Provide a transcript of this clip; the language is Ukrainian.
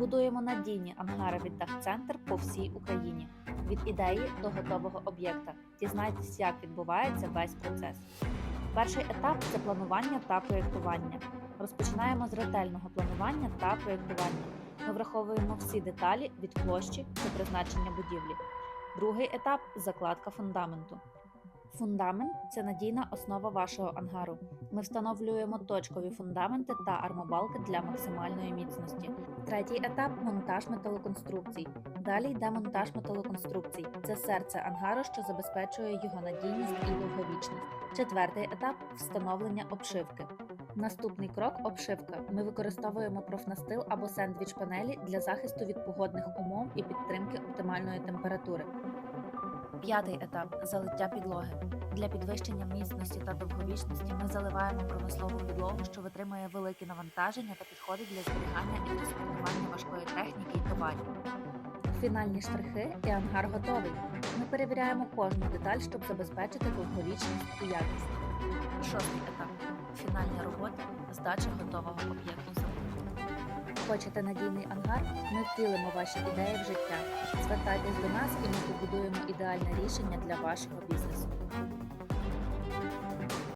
будуємо надійні ангари від Дахцентр по всій Україні. Від ідеї до готового об'єкта. Дізнайтесь, як відбувається весь процес. Перший етап це планування та проєктування. Розпочинаємо з ретельного планування та проєктування. Ми враховуємо всі деталі від площі до призначення будівлі. Другий етап закладка фундаменту. Фундамент це надійна основа вашого ангару. Ми встановлюємо точкові фундаменти та армобалки для максимальної міцності. Третій етап монтаж металоконструкцій. Далі йде монтаж металоконструкцій. Це серце ангару, що забезпечує його надійність і довговічність. Четвертий етап встановлення обшивки. Наступний крок обшивка. Ми використовуємо профнастил або сендвіч панелі для захисту від погодних умов і підтримки оптимальної температури. П'ятий етап залиття підлоги. Для підвищення міцності та довговічності ми заливаємо промислову підлогу, що витримує великі навантаження та підходить для зберігання і транспортування важкої техніки і товарів. Фінальні штрихи і ангар готовий. Ми перевіряємо кожну деталь, щоб забезпечити довговічність і якість. Шостий етап фінальні роботи, здача готового об'єкту замовлення. Хочете надійний ангар? Ми втілимо ваші ідеї в життя. Звертайтесь до нас і ми побудуємо ідеальне рішення для вашого бізнесу.